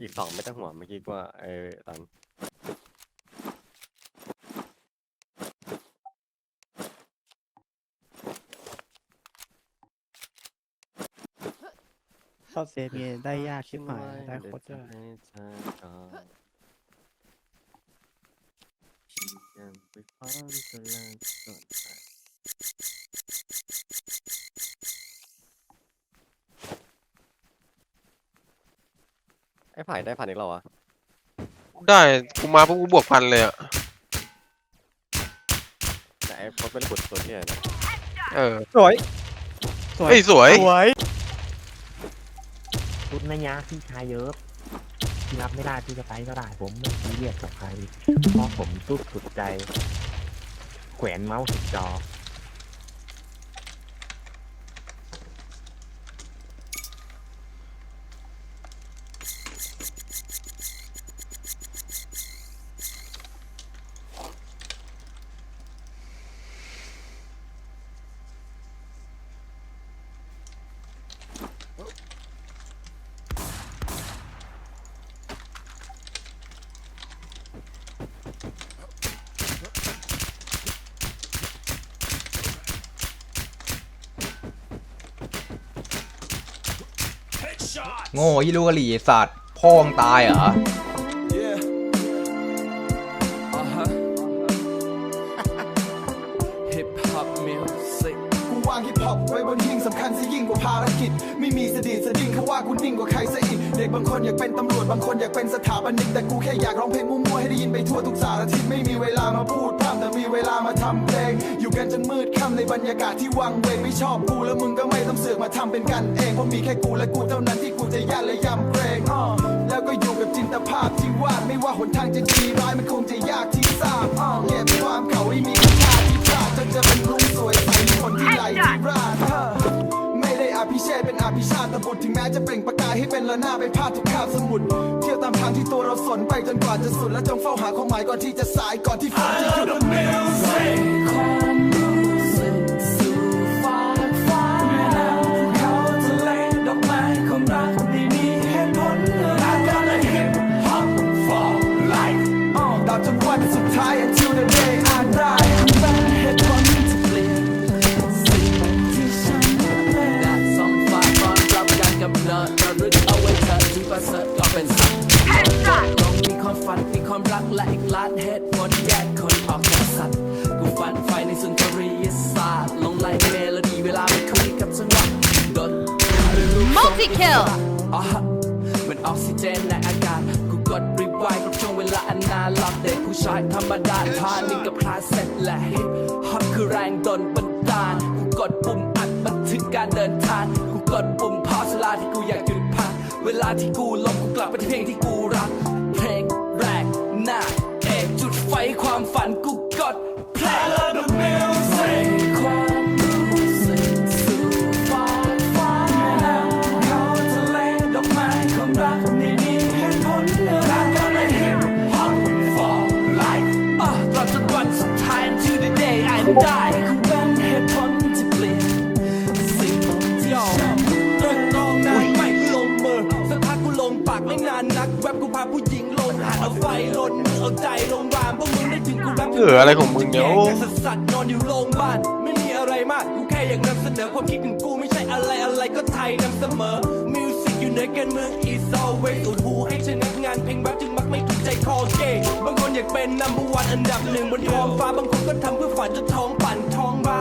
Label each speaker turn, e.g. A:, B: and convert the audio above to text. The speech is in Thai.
A: อีกสองไม่ต้องห่วงเมื่อกี้ว่าไอ้ตอน
B: เข้าเซฟเงี้ยได้ยากชิบหายได้โคตรยาก
A: ให้เธอก่อนยังไปความเจริญสดใส ไอ้ไผ่ได้พันอีกแล้ววะ
C: ได้กูมาปุ๊บกูบวกพันเลยอะ
A: แต่ไอ้พอเป็นขุดตัวเนี่ยนะ
C: เออ
B: สวย สวย
C: เฮ้ยสวย
B: สวย
D: ชุดนะยะพี่ชายเยอะพี่รับไม่ได้พี่จะไปก็ได้ ผมไม่ซีเรียสกับใครเพราะผมตุ๊ดสุดใจ แขวนเมาส์สุดจอ
E: โง่ยี่ลูกกะหรี่ไอ้สัตว์พ่อมึงตายเหรอ
F: Yeah. Uh huh. Hip hop music.
G: กูวางฮิปฮอปไว้บนหิ้งสำคัญซะยิ่งกว่าภารกิจ ไม่มีสะดีสะดิ้งเขาว่ากูนิ่งกว่าใครซะอีก เด็กบางคนอยากเป็นตำรวจบางคนอยากเป็นสถาปนิกแต่กูแค่อยากร้องเพลงมั่วๆให้ได้ยินไปทั่วทุกสารทิศไม่มีเวลามาพูดพร่ำแต่มีเวลามาทำเพลง อยู่กันจนมืดค่ำในบรรยากาศที่วังเวงไม่ชอบกูแล้วมึงก็ไม่ต้องเสือกมาทำเป็นกันเองเพราะมีแค่กูและกูเท่านั้นที่กูจะย่านและยำเกรงแล้วก็อยู่กับจินตภาพที่วาดไม่ว่าหนทางจะดีร้ายมันคง ภิชาติบุตรถึงแม้จะเปล่งประกายให้เป็นละหน้าไปพาดทุกคาบสมุดเที่ยวตามทางที่ตัวเราสนไปจนกว่าจะสุดและจงเฝ้าหาความหมายก่อนที่จะสายก่อนที่ฝนจะหยุด
F: ความรู้สึกสู่ฟ้ากฟ้าแม่น้ำเขาทะเลดอกไม้ความรักไม่มีเหตุผลอะไร gotta hip hop for life
G: อ้อตราบจนวันสุดท้าย
F: และอีกล้านเหตุผลแยกคนออกจากสัตว์กูฝันไฟในสุนทรียศาสตร์ลงไหลเมโลดี้เวลาไปคุยกับจังหวะดน
H: Multi kill
F: อะฮะเหมันออกซิเจนในอากาศกูกดรีไวด์กับช่วงเวลาอันนานหลับเด็กผู้ชายธรรมดาพานิ่งกับคลาสเซ็ตและฮิปฮอปคือแรงดนบันดาลกูกดปุ่มอัดบันทึกการเดินทางกูกดปุ่มพอสเวลาที่กูอยากหยุดพักเวลาที่กูลงกูกลับไปที่เพลงที่กู นกูกดเพลง the music ความรู้สึกสู่ฟ้าฟ้าแม่น้ำเขาทะเลดอกไม้ความรักไม่มีเหตุผลอะไร gonna hip hop for life อะตราบจนวันสุดท้าย until the day I die คือเป็นเหตุผลที่เปลี่ยนสิ่งที่ฉันตรึกตองนานไม่ลงมือสักพักกูลงปากไม่นานนักแวบกูพาผู้หญิงลงหาดเอาไฟลนมือเอาใจลง
C: เอออะไรของมึงเนี่ยโอ้
F: สัสสัตว์นอนอยู่โรงพยาบาลไม่มีอะไรมากกูแค่อยากนำเสนอความคิดของกูไม่ใช่อะไรอะไรก็ไทยนำเสมอ มิวสิกอยู่ในการเมือง is always อุดหูให้ชนะงานเพลงแบบจึงมักไม่ถูกใจคอเกย์บางคนอยากเป็น number one อันดับหนึ่งบนท้องฟ้าบางคนก็ทำเพื่อฝันจนท้องปั่นท้องบ้า